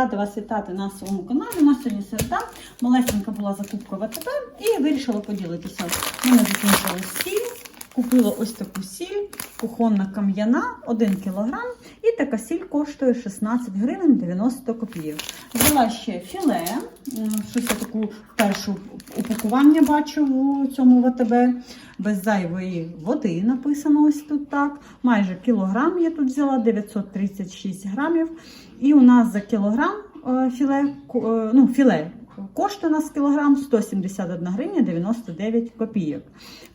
рада вас вітати на своєму каналі. У нас сьогодні середа. Малесенька була закупка в АТБ і вирішила поділитися. У мене закінчилась сіль. Купила ось таку сіль, кухонна кам'яна, 1 кг. І така сіль коштує 16 гривень 90 копійок. Взяла ще філе, щось таку першу упакування бачу в цьому ВТБ. Без зайвої води написано ось тут так. Майже кілограм я тут взяла 936 грамів. І у нас за кілограм е, філе, е, ну, філе кошти у нас кілограм 171 гривня 99 копійок.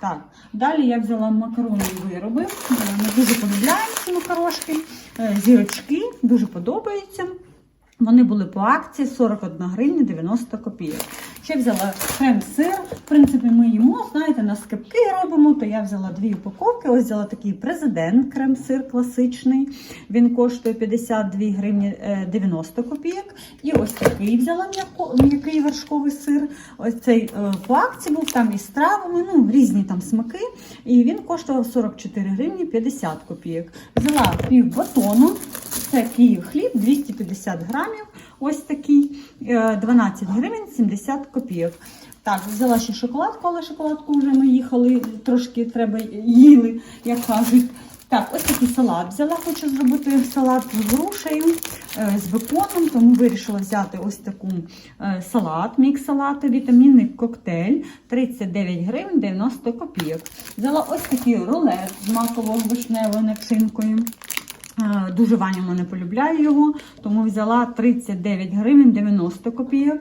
Так, далі я взяла макаронні вироби. Е, Ми дуже полюбляємо ці макарошки. Зірочки дуже подобаються. Вони були по акції 41 гривня 90 копійок. Ще взяла крем-сир. В принципі, ми їмо, знаєте, на скипки робимо, то я взяла дві упаковки. Ось взяла такий президент крем-сир класичний. Він коштує 52 гривні е, 90 копійок. І ось такий взяла м'який вершковий сир. Ось цей е, по акції був там із травами, ну різні там смаки. І він коштував 44 гривні 50 копійок. Взяла пів батону. Це Київ хліб 250 грамів. Ось такий е, 12 гривень 70 копійок. Так, взяла ще шоколадку, але шоколадку вже ми їхали, трошки треба їли, як кажуть. Так, ось такий салат взяла, хочу зробити салат з грушею, е, з беконом, тому вирішила взяти ось таку е, салат, мікс салату, вітамінний коктейль 39 гривень 90 копійок. Взяла ось такий рулет з маково-вишневою начинкою. Е, Дуже Ваня мене полюбляє його, тому взяла 39 гривень 90 копійок.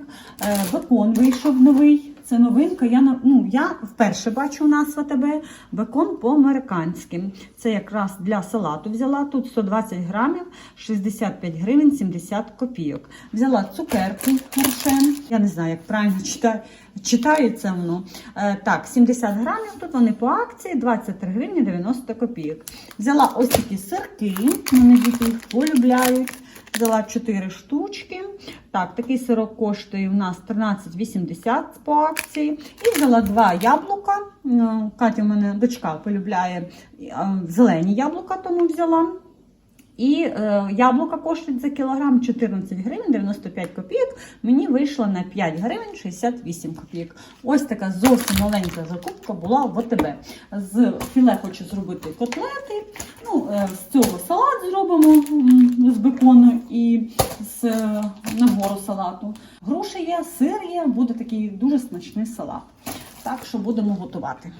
Бекон вийшов новий. Це новинка. Я ну, я вперше бачу у нас в АТБ бекон по-американськи. Це якраз для салату взяла. Тут 120 грамів, 65 гривень 70 копійок. Взяла цукерку Рошен. Я не знаю, як правильно читаю. Читається воно. Е, так, 70 грамів. Тут вони по акції 23 гривні 90 копійок. Взяла ось такі сирки. Мене діти їх полюбляють. Взяла 4 штучки. Так, такий сирок коштує у нас 13,80 по акції. І взяла два яблука. Катя, у мене дочка полюбляє е, зелені яблука, тому взяла. І е, яблука коштують за кілограм 14 гривень 95 копійок. Мені вийшло на 5 гривень 68 копійок. Ось така зовсім маленька закупка була в ОТБ. З філе хочу зробити котлети. Ну, е, з цього салат зробимо з бекону і з е, набору салату. Груші є, сир є, буде такий дуже смачний салат. Так що будемо готувати.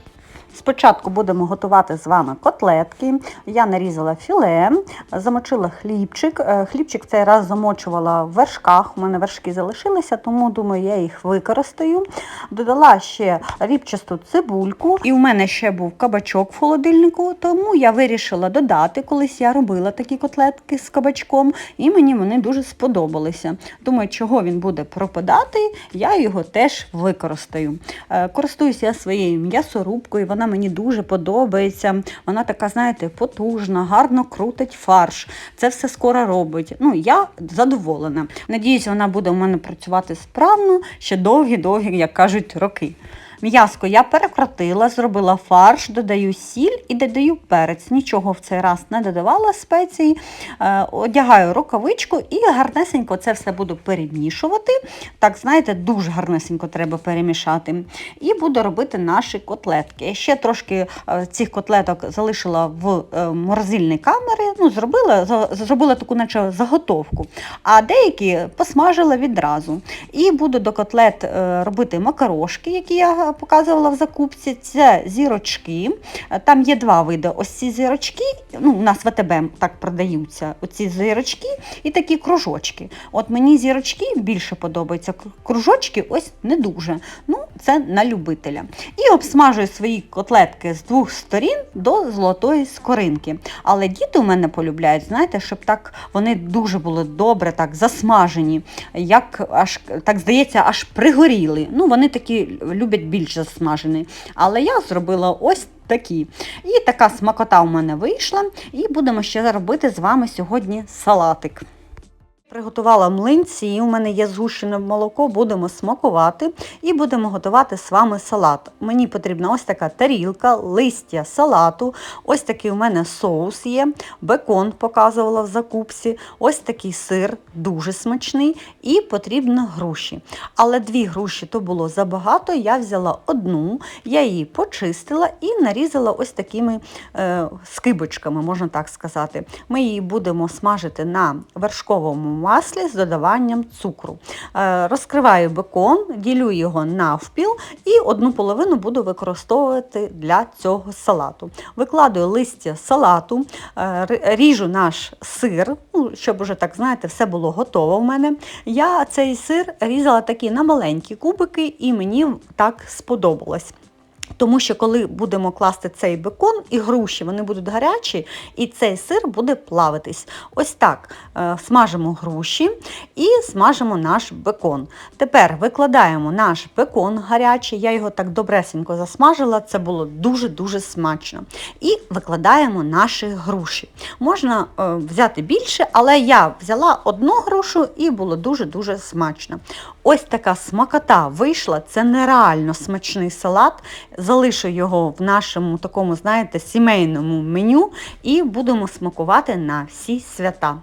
Спочатку будемо готувати з вами котлетки. Я нарізала філе, замочила хлібчик. Е, Хлібчик цей раз замочувала в вершках. У мене вершки залишилися, тому думаю, я їх використаю. Додала ще рібчасту цибульку. І у мене ще був кабачок в холодильнику, тому я вирішила додати. Колись я робила такі котлетки з кабачком, і мені вони дуже сподобалися. Думаю, чого він буде пропадати, я його теж використаю. Е, Користуюся я своєю м'ясорубкою, вона мені дуже подобається. Вона така, знаєте, потужна, гарно крутить фарш. Це все скоро робить. Ну, я задоволена. Надіюсь, вона буде у мене працювати справно ще довгі-довгі, як кажуть, роки. М'яско я перекрутила, зробила фарш, додаю сіль і додаю перець. Нічого в цей раз не додавала спеції. Е, одягаю рукавичку і гарнесенько це все буду перемішувати. Так, знаєте, дуже гарнесенько треба перемішати. І буду робити наші котлетки. Я ще трошки е, цих котлеток залишила в е, морозильній камері. Ну, зробила, зробила таку, наче заготовку. А деякі посмажила відразу. І буду до котлет робити макарошки, які я показувала в закупці. Це зірочки. Там є два види. Ось ці зірочки, ну, у нас в АТБ так продаються. Оці зірочки і такі кружочки. От мені зірочки більше подобаються. Кружочки ось не дуже. Ну, це на любителя. І обсмажую свої котлетки з двох сторін до золотої скоринки. Але діти у мене полюбляють, знаєте, щоб так вони дуже були добре так засмажені, як аж так здається, аж пригоріли. Ну, вони такі люблять більш засмажені. Але я зробила ось такі. І така смакота у мене вийшла. І будемо ще робити з вами сьогодні салатик. Приготувала млинці, у мене є згущене молоко, будемо смакувати і будемо готувати з вами салат. Мені потрібна ось така тарілка, листя салату, ось такий у мене соус є, бекон показувала в закупці, ось такий сир, дуже смачний, і потрібно груші. Але дві груші то було забагато, я взяла одну, я її почистила і нарізала ось такими е, скибочками, можна так сказати. Ми її будемо смажити на вершковому маслі з додаванням цукру. Е, Розкриваю бекон, ділю його навпіл і одну половину буду використовувати для цього салату. Викладаю листя салату, е, ріжу наш сир, ну, щоб уже так знаєте, все було готово в мене. Я цей сир різала такі на маленькі кубики, і мені так сподобалось. Тому що коли будемо класти цей бекон і груші, вони будуть гарячі, і цей сир буде плавитись. Ось так е, смажимо груші і смажимо наш бекон. Тепер викладаємо наш бекон гарячий, я його так добресенько засмажила, це було дуже-дуже смачно. І викладаємо наші груші. Можна е, взяти більше, але я взяла одну грушу і було дуже-дуже смачно. Ось така смакота вийшла, це нереально смачний салат. Залишу його в нашому такому, знаєте, сімейному меню і будемо смакувати на всі свята.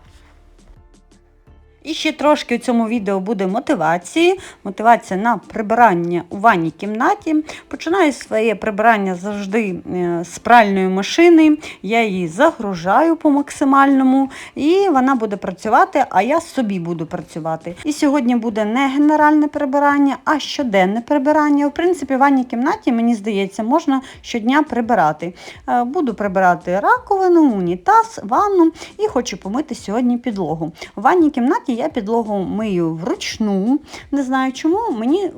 І ще трошки у цьому відео буде мотивації. Мотивація на прибирання у ванній кімнаті. Починаю своє прибирання завжди е, з пральної машини. Я її загружаю по максимальному, і вона буде працювати, а я собі буду працювати. І сьогодні буде не генеральне прибирання, а щоденне прибирання. В принципі, в ванній кімнаті, мені здається, можна щодня прибирати. Е, Буду прибирати раковину, унітаз, ванну і хочу помити сьогодні підлогу. В ванній кімнаті я підлогу мию вручну. Не знаю чому, мені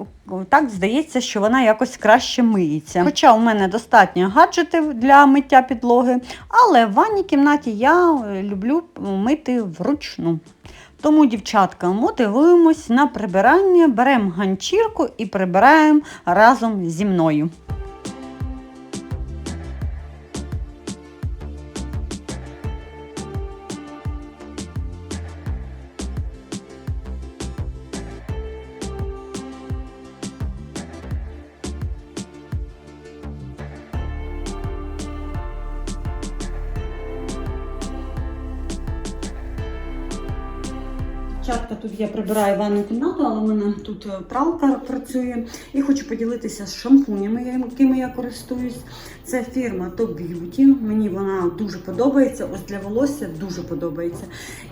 так здається, що вона якось краще миється. Хоча у мене достатньо гаджетів для миття підлоги, але в ванній кімнаті я е, люблю мити вручну. Тому, дівчатка, мотивуємось на прибирання, беремо ганчірку і прибираємо разом зі мною. Тут я прибираю ванну кімнату, але в мене тут е, пралка працює. І хочу поділитися з шампунями, якими я користуюсь. Це фірма Top Beauty. Мені вона дуже подобається. Ось для волосся дуже подобається.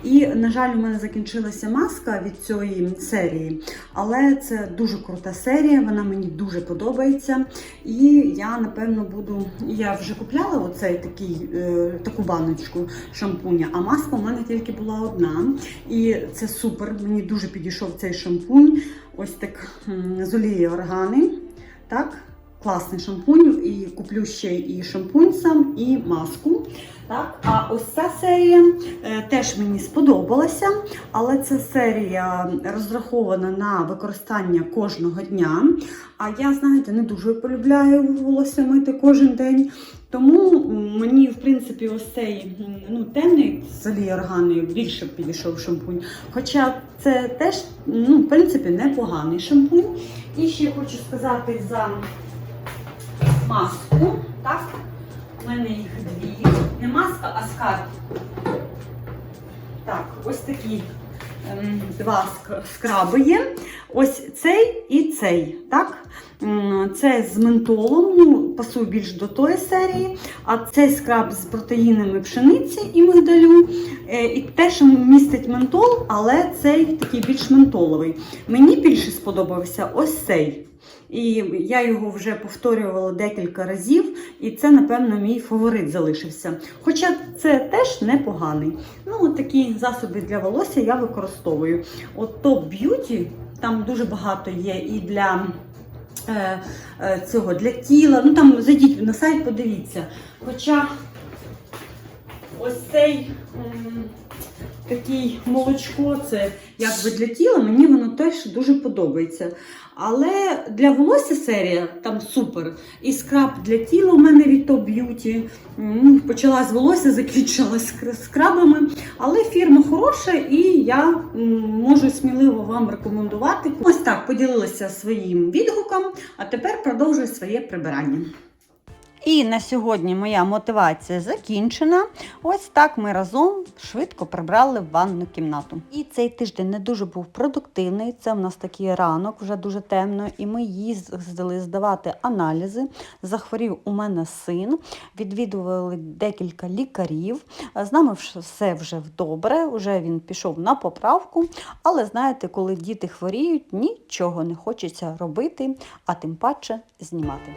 І, на жаль, у мене закінчилася маска від цієї серії, але це дуже крута серія, вона мені дуже подобається. І я, напевно, буду. Я вже купляла оцей такий, е, таку баночку шампуня, а маска у мене тільки була одна. І це супер. Мені дуже підійшов цей шампунь. Ось так з олії органи. Так, класний шампунь. І куплю ще і шампунь сам, і маску. Так, а ось ця серія е, теж мені сподобалася, але ця серія розрахована на використання кожного дня. А я, знаєте, не дуже полюбляю волосся мити кожен день. Тому мені, в принципі, ось цей ну, темний з олії органи більше підійшов шампунь. Хоча це теж, ну, в принципі, непоганий шампунь. І ще хочу сказати за маску. Так, у мене їх дві. Не маска, а скарб. Так, ось такі ем, два скраби є. Ось цей і цей. Так? Це з ментолом, ну, пасує більш до тої серії, а цей скраб з протеїнами пшениці і мигдалю. Е, І теж містить ментол, але цей такий більш ментоловий. Мені більше сподобався ось цей. І я його вже повторювала декілька разів, і це, напевно, мій фаворит залишився. Хоча це теж непоганий. Ну, от такі засоби для волосся я використовую. От Beauty, там дуже багато є і для е, е, цього, для тіла. Ну там зайдіть на сайт, подивіться. Хоча ось цей. Такий молочко, це якби для тіла, мені воно теж дуже подобається. Але для волосся серія там супер. І скраб для тіла у мене від Top Beauty. М, Почала з волосся, закінчила з скрабами. Але фірма хороша і я можу сміливо вам рекомендувати. Ось так поділилася своїм відгуком, а тепер продовжую своє прибирання. І на сьогодні моя мотивація закінчена. Ось так ми разом швидко прибрали ванну кімнату. І цей тиждень не дуже був продуктивний. Це в нас такий ранок, вже дуже темно, і ми їздили здавати аналізи. Захворів у мене син, відвідували декілька лікарів. З нами все вже добре, вже він пішов на поправку. Але знаєте, коли діти хворіють, нічого не хочеться робити, а тим паче знімати.